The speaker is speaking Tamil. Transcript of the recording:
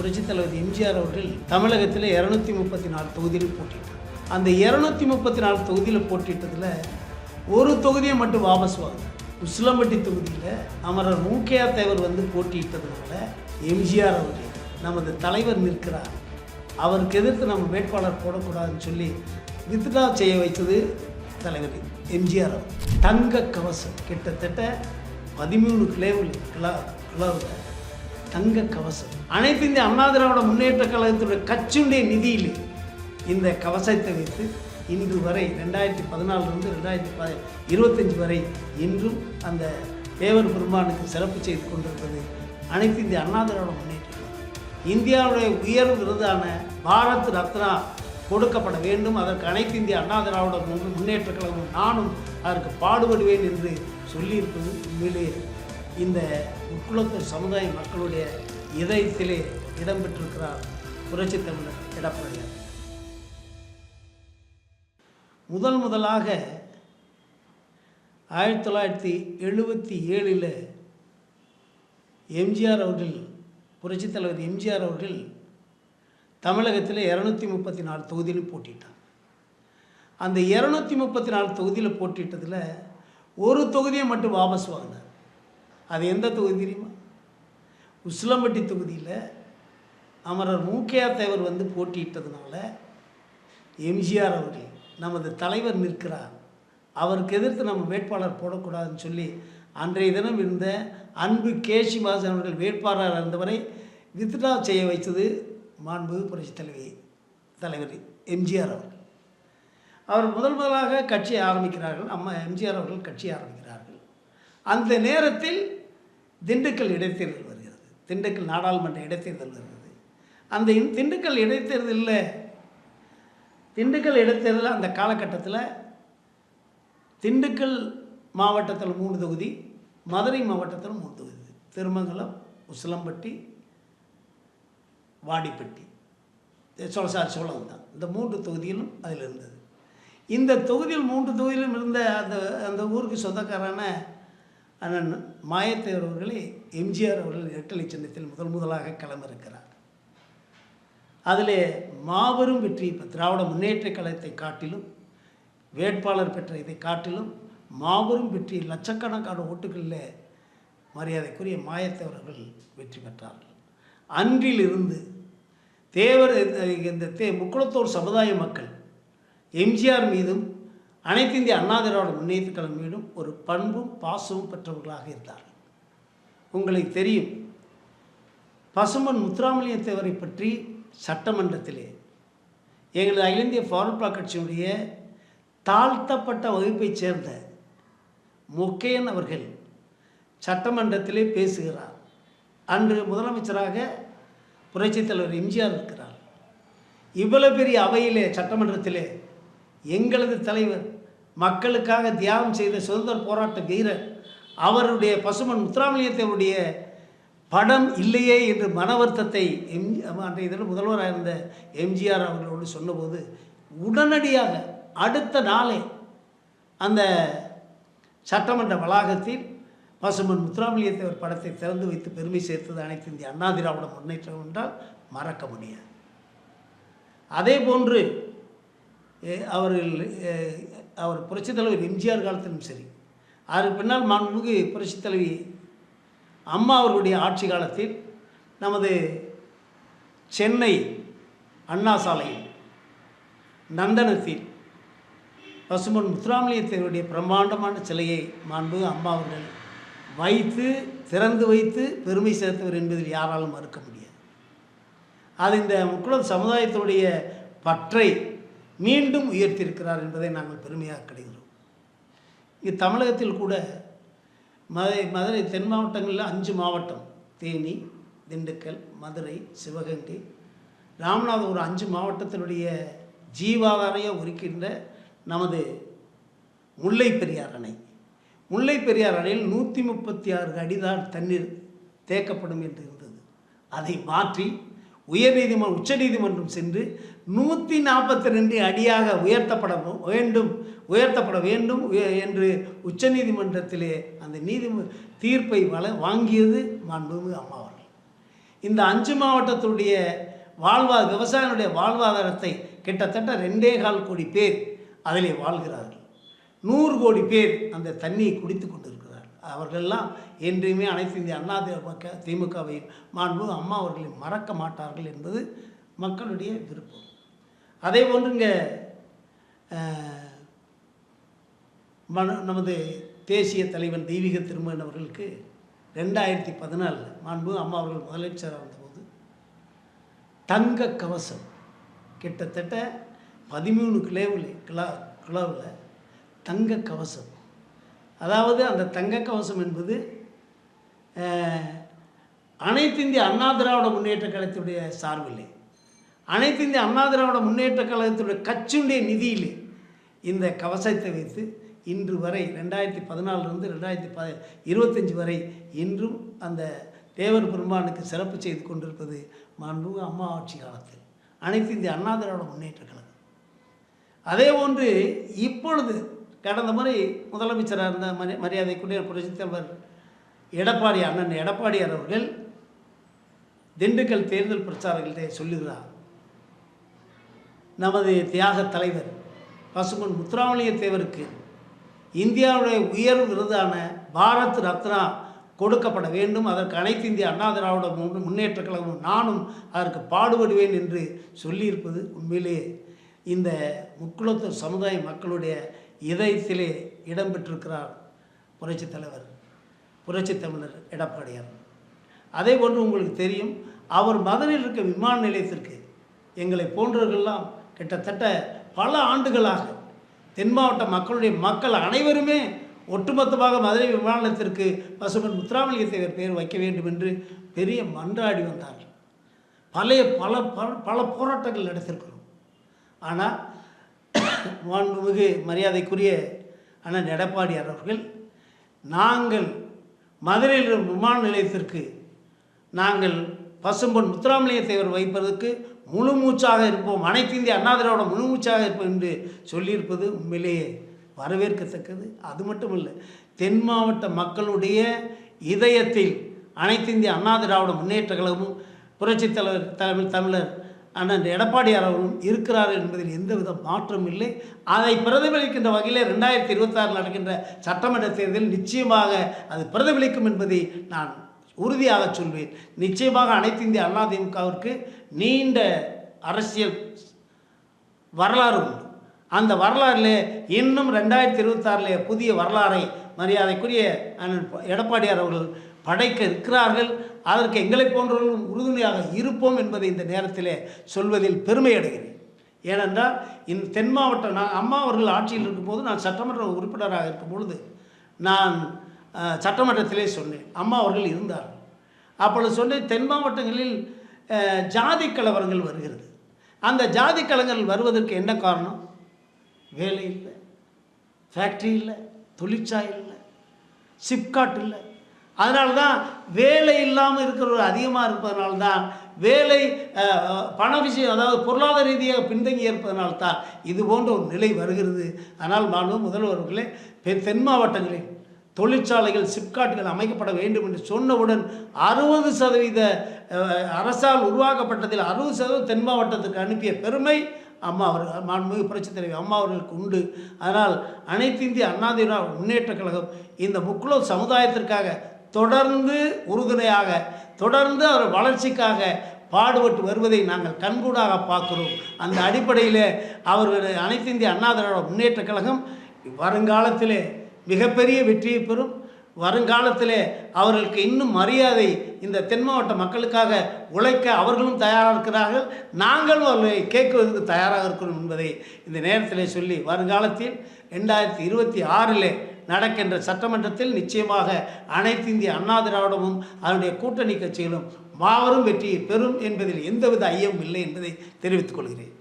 புரட்சித் தலைவர் எம்ஜிஆர் அவர்கள் தமிழகத்தில் இரநூத்தி முப்பத்தி நாலு தொகுதியில் போட்டிட்டார் அந்த இரநூத்தி முப்பத்தி நாலு தொகுதியில் போட்டிட்டதில் ஒரு தொகுதியை மட்டும் வாபஸ் வாங்க. உசிலம்பட்டி தொகுதியில் அமரர் மூக்கையா தேவர் வந்து போட்டியிட்டதுனால எம்ஜிஆர் அவர்கள் நமது தலைவர் நிற்கிறார். அவருக்கு எதிர்த்து நம்ம வேட்பாளர் போடக்கூடாதுன்னு சொல்லி வித்ட்ரா செய்ய வைத்தது தலைவர் எம்ஜிஆர் அவர் தங்க கவசம் கிட்டத்தட்ட பதிமூணு கிளேவில் கிளா கிளாவில் தங்க கவசம். அனைத்து இந்திய அண்ணா திராவிட முன்னேற்ற கழகத்தினுடைய கட்சியுடைய நிதியில் இந்த கவசத்தை வைத்து இன்று வரை ரெண்டாயிரத்தி பதினாலிருந்து ரெண்டாயிரத்தி ப இருபத்தஞ்சி வரை இன்றும் அந்த தேவர் பெருமானுக்கு சிறப்பு செய்து கொண்டிருப்பது அனைத்து இந்திய அண்ணா திராவிட முன்னேற்ற கழகம். இந்தியாவுடைய உயர் விருதான பாரத் ரத்னா கொடுக்கப்பட வேண்டும். அதற்கு அனைத்து இந்திய அண்ணா திராவிட முன்னேற்ற கழகம் நானும் அதற்கு பாடுபடுவேன் என்று சொல்லியிருப்பது உண்மையிலேயே இந்த முக்குளத்து சமுதாய மக்களுடைய இதயத்திலே இடம்பெற்றிருக்கிறார் புரட்சி தமிழர் எடப்பாடியார். முதல் முதலாக ஆயிரத்தி தொள்ளாயிரத்தி எழுபத்தி ஏழில் எம்ஜிஆர் அவர்கள் புரட்சித் தலைவர் எம்ஜிஆர் அவர்கள் தமிழகத்தில் இரநூத்தி முப்பத்தி நாலு தொகுதியில் போட்டிட்டார். அந்த இரநூத்தி முப்பத்தி நாலு தொகுதியில் போட்டிட்டதில் ஒரு தொகுதியை மட்டும் வாபஸ் வாங்கினார். அது எந்த தொகுதி தெரியுமா? உசிலம்பட்டி தொகுதியில் அமரர் மூக்கையார் தலைவர் வந்து போட்டியிட்டதுனால எம்ஜிஆர் அவர்கள் நமது தலைவர் நிற்கிறார். அவருக்கு எதிர்த்து நம்ம வேட்பாளர் போடக்கூடாதுன்னு சொல்லி அன்றைய தினம் இருந்த அன்பு கேசி வாசன் அவர்கள் வேட்பாளராக இருந்தவரை வித்ட்ரா செய்ய வைத்தது மாண்பு புரட்சி தலைவி தலைவர் எம்ஜிஆர் அவர்கள். அவர் முதல் முதலாக கட்சியை ஆரம்பிக்கிறார்கள். அம்மா எம்ஜிஆர் அவர்கள் கட்சியை ஆரம்பிக்கிறார்கள். அந்த நேரத்தில் திண்டுக்கல் இடைத்தேர்தல் வருகிறது. திண்டுக்கல் நாடாளுமன்ற இடைத்தேர்தல் வருகிறது. அந்த திண்டுக்கல் இடைத்தேர்தலில் திண்டுக்கல் இடைத்தேர்தல் அந்த காலகட்டத்தில் திண்டுக்கல் மாவட்டத்தில் மூணு தொகுதி மதுரை மாவட்டத்தில் மூணு தொகுதி. திருமங்கலம் உசிலம்பட்டி வாடிப்பட்டி. சோழசார் சோழம் தான். இந்த மூன்று தொகுதியிலும் அதில் இருந்தது. இந்த தொகுதியில் மூன்று தொகுதியிலும் இருந்த அந்த அந்த ஊருக்கு சொந்தக்காரான ஆனால் மாயத்தேவர் அவர்களே எம்ஜிஆர் அவர்கள் இரட்டலை சின்னத்தில் முதல் முதலாக களமிருக்கிறார் அதிலே மாபெரும் வெற்றி இப்போ திராவிட முன்னேற்ற கழகத்தை காட்டிலும் வேட்பாளர் பெற்ற இதை காட்டிலும் மாபெரும் வெற்றி லட்சக்கணக்கான ஓட்டுகளில் மரியாதைக்குரிய மாயத்தேவர்கள் வெற்றி பெற்றார்கள். அன்றிலிருந்து தேவர் இந்த தே முக்குளத்தோர் சமுதாய மக்கள் எம்ஜிஆர் மீதும் அனைத்து இந்திய அண்ணா திராவிட முன்னேற்ற கழகம் மீது ஒரு பண்பும் பாசமும் பெற்றவர்களாக இருந்தார்கள். உங்களுக்கு தெரியும் பசும்பன் முத்துராமலிங்கத்தேவரை பற்றி சட்டமன்றத்திலே எங்களது அகில இந்திய ஃபார்வர்ட் பிளாக் கட்சியினுடைய தாழ்த்தப்பட்ட வகுப்பைச் சேர்ந்த முக்கையன் அவர்கள் சட்டமன்றத்திலே பேசுகிறார். அன்று முதலமைச்சராக புரட்சித் தலைவர் எம்ஜிஆர் இருக்கிறார். இவ்வளவு பெரிய அவையிலே சட்டமன்றத்திலே எங்களது தலைவர் மக்களுக்காக தியாகம் செய்த சுதந்திர போராட்ட வீரர் அவருடைய பசுமன் முத்துராமலிங்கத்தேவருடைய படம் இல்லையே என்று மன வருத்தத்தை எம் அன்றைய தினம் முதல்வராக இருந்த எம்ஜிஆர் அவர்களோடு சொன்னபோது உடனடியாக அடுத்த நாளே அந்த சட்டமன்ற வளாகத்தில் பசுமன் முத்துராமலிங்கத்தேவர் படத்தை திறந்து வைத்து பெருமை சேர்த்தது அனைத்து இந்திய அண்ணா திராவிட முன்னேற்றம் என்றால் மறக்க முடியாது. அதே போன்று அவர்கள் அவர் புரட்சித் தலைவர் எம்ஜிஆர் காலத்திலும் சரி அதற்கு பின்னால் மாண்புமிகு புரட்சித் தலைவி அம்மா அவர்களுடைய ஆட்சி காலத்தில் நமது சென்னை அண்ணா சாலையில் நந்தனத்தில் பசுமன் முத்துராமலிங்கத்தேவருடைய பிரம்மாண்டமான சிலையை மாண்பு அம்மா அவர்கள் வைத்து திறந்து வைத்து பெருமை சேர்த்தவர் என்பதில் யாராலும் மறுக்க முடியாது. அது இந்த முக்குளம் சமுதாயத்தினுடைய பற்றை மீண்டும் உயர்த்தியிருக்கிறார் என்பதை நாங்கள் பெருமையாக கிடைக்கிறோம் இங்கே தமிழகத்தில் கூட மதுரை மதுரை தென் மாவட்டங்களில் அஞ்சு மாவட்டம் தேனி திண்டுக்கல் மதுரை சிவகங்கை ராமநாதபுரம் அஞ்சு மாவட்டத்தினுடைய ஜீவாதாரையாக ஒருக்கின்ற நமது முல்லை பெரியார் அணை. முல்லை பெரியார் அணையில் நூற்றி முப்பத்தி ஆறு அடிதான் தண்ணீர் தேக்கப்படும் என்று இருந்தது. அதை மாற்றி உயர்நீதிமன்றம் உச்சநீதிமன்றம் சென்று நூற்றி நாற்பத்தி ரெண்டு அடியாக உயர்த்தப்பட வேண்டும் உயர்த்தப்பட வேண்டும் உய- என்று உச்சநீதிமன்றத்திலே அந்த நீதி தீர்ப்பை வள வாங்கியது மாண்புமிகு அம்மா அவர்கள். இந்த அஞ்சு மாவட்டத்துடைய வாழ்வா விவசாயினுடைய வாழ்வாதாரத்தை கிட்டத்தட்ட ரெண்டே கால் கோடி பேர் அதிலே வாழ்கிறார்கள். நூறு கோடி பேர் அந்த தண்ணியை குடித்து கொண்டிருக்கிறார்கள். அவர்களெல்லாம் என்றுமே அனைத்து இந்திய அண்ணா திமுக திமுகவையும் மாண்பு அம்மா அவர்களை மறக்க மாட்டார்கள் என்பது மக்களுடைய விருப்பம். அதே போன்று இங்கே மன நமது தேசிய தலைவன் தெய்வீக திருமகன் அவர்களுக்கு ரெண்டாயிரத்தி பதினாலில் மாண்பு அம்மா அவர்கள் முதலமைச்சராக இருந்தபோது தங்க கவசம் கிட்டத்தட்ட பதிமூணு கிலோவில் கிளா கிலோவில் தங்க கவசம் அதாவது அந்த தங்க கவசம் என்பது அனைத்து இந்திய அண்ணா திராவிட முன்னேற்ற கழகத்துடைய சார்பில்லை அனைத்து இந்திய அண்ணா திராவிட முன்னேற்ற கழகத்துடைய கட்சியுடைய நிதியிலே இந்த கவசத்தை வைத்து இன்று வரை ரெண்டாயிரத்தி பதினாலிருந்து ரெண்டாயிரத்தி ப இருபத்தஞ்சி வரை இன்றும் அந்த தேவர் பெருமானுக்கு சிறப்பு செய்து கொண்டிருப்பது மாண்புமிகு அம்மா ஆட்சி காலத்தில். அனைத்து இந்திய அண்ணா திராவிட முன்னேற்ற கழகம். அதே போன்று இப்பொழுது கடந்த முறை முதலமைச்சராக இருந்த மரி மரியாதைக்குரிய புரட்சித் தலைவர் எடப்பாடி அண்ணன் எடப்பாடியார் அவர்கள் திண்டுக்கல் தேர்தல் பிரச்சாரங்களிலே சொல்லுகிறார் நமது தியாக தலைவர் பசுமன் முத்துராமலிங்க தேவருக்கு இந்தியாவுடைய உயர் விருதான பாரத் ரத்னா கொடுக்கப்பட வேண்டும். அதற்கு அனைத்து இந்திய அண்ணா திராவிட முன் முன்னேற்ற கழகமும் நானும் அதற்கு பாடுபடுவேன் என்று சொல்லியிருப்பது உண்மையிலேயே. இந்த முக்குளத்தூர் சமுதாய மக்களுடைய இதயத்திலே இடம்பெற்றிருக்கிறார் புரட்சி தலைவர் புரட்சி தமிழர் எடப்பாடியார். அதே போன்று உங்களுக்கு தெரியும் அவர் மதுரையில் இருக்க விமான நிலையத்திற்கு எங்களை போன்றவர்கள்லாம் கிட்டத்தட்ட பல ஆண்டுகளாக தென் மாவட்ட மக்களுடைய மக்கள் அனைவருமே ஒட்டுமொத்தமாக மதுரை விமான நிலையத்திற்கு பசுமன் முத்துராமலிங்க பெயர் வைக்க வேண்டும் என்று பெரிய மன்றாடி வந்தார் பழைய பல பல பல போராட்டங்கள் நடத்திருக்கிறோம். ஆனால் மாண்புமிகு மரியாதைக்குரிய அண்ணன் எடப்பாடியார் அவர்கள் நாங்கள் மதுரையில் விமான நிலையத்திற்கு நாங்கள் பசும்பொன் முத்துராமலிங்க தேவர் வைப்பதற்கு முழு மூச்சாக இருப்போம். அனைத்து இந்திய அண்ணாதிராவிட முழு மூச்சாக இருப்போம் என்று சொல்லியிருப்பது உண்மையிலேயே வரவேற்கத்தக்கது. அது மட்டும் இல்லை தென் மாவட்ட மக்களுடைய இதயத்தில் அனைத்து இந்திய அண்ணா திராவிட முன்னேற்ற கழகமும் புரட்சித் தலைவர் தலைமை தமிழர் அண்ணன் எடப்பாடியார் அவர்களும் இருக்கிறார் என்பதில் எந்தவித மாற்றம் இல்லை. அதை பிரதிபலிக்கின்ற வகையில் ரெண்டாயிரத்தி இருபத்தாறு நடக்கின்ற சட்டமன்ற தேர்தலில் நிச்சயமாக அது பிரதிபலிக்கும் என்பதை நான் உறுதியாக சொல்வேன். நிச்சயமாக அனைத்து இந்திய அண்ணா திமுகவிற்கு நீண்ட அரசியல் வரலாறு உண்டு. அந்த வரலாறில் இன்னும் ரெண்டாயிரத்தி இருபத்தாறில் புதிய வரலாறை மரியாதைக்குரிய எடப்பாடியார் அவர்கள் படைக்க இருக்கிறார்கள். அதற்கு எங்களை போன்றவர்களும் உறுதுணையாக இருப்போம் என்பதை இந்த நேரத்தில் சொல்வதில் பெருமை அடைகிறேன். ஏனென்றால் இந்த தென் மாவட்டம் நான் அம்மா அவர்கள் ஆட்சியில் இருக்கும்போது நான் சட்டமன்ற உறுப்பினராக இருக்கும் பொழுது நான் சட்டமன்றத்திலே சொன்னேன். அம்மா அவர்கள் இருந்தார். அப்பொழுது சொன்னேன் தென் மாவட்டங்களில் ஜாதி கலவரங்கள் வருகிறது. அந்த ஜாதி கலங்கள் வருவதற்கு என்ன காரணம்? வேலை இல்லை. ஃபேக்ட்ரி இல்லை. தொழிற்சாலை இல்லை. சிப்காட் இல்லை. அதனால தான் வேலை இல்லாமல் இருக்கிறவர் அதிகமாக இருப்பதனால தான் வேலை பண விஷயம் அதாவது பொருளாதார ரீதியாக பின்தங்கி இருப்பதனால தான் இது போன்ற ஒரு நிலை வருகிறது. ஆனால் நானும் முதல்வர்களே பெ- தென் மாவட்டங்களில் தொழிற்சாலைகள் சிப்காட்டுகள் அமைக்கப்பட வேண்டும் என்று சொன்னவுடன் அறுபது சதவீத அரசால் உருவாக்கப்பட்டதில் அறுபது சதவீதம் தென் மாவட்டத்துக்கு அனுப்பிய பெருமை அம்மா அவர்கள் மாண்புமிகு புரட்சித் தலைவி அம்மா அவர்களுக்கு உண்டு. அதனால் அனைத்து இந்திய அண்ணா திராவிட முன்னேற்றக் கழகம் இந்த முக்குளோ சமுதாயத்திற்காக தொடர்ந்து உறுதுணையாக தொடர்ந்து அவர் வளர்ச்சிக்காக பாடுபட்டு வருவதை நாங்கள் கண்கூடாக பார்க்கிறோம். அந்த அடிப்படையில் அவர்கள் அனைத்து இந்திய அண்ணா திராவிட முன்னேற்றக் கழகம் வருங்காலத்தில் மிகப்பெரிய வெற்றியை பெறும். வருங்காலத்தில் அவர்களுக்கு இன்னும் மரியாதை இந்த தென் மாவட்ட மக்களுக்காக உழைக்க அவர்களும் தயாராக இருக்கிறார்கள். நாங்களும் அவர்களை கேட்குவதற்கு தயாராக இருக்கிறோம் என்பதை இந்த நேரத்தில் சொல்லி வருங்காலத்தில் ரெண்டாயிரத்தி இருபத்தி ஆறில் நடக்கின்ற சட்டமன்றத்தில் நிச்சயமாக அனைத்து இந்திய அண்ணா திராவிடமும் அதனுடைய கூட்டணி கட்சிகளும் மாபெரும் வெற்றியை பெறும் என்பதில் எந்தவித ஐயமும் இல்லை என்பதை தெரிவித்துக் கொள்கிறேன்.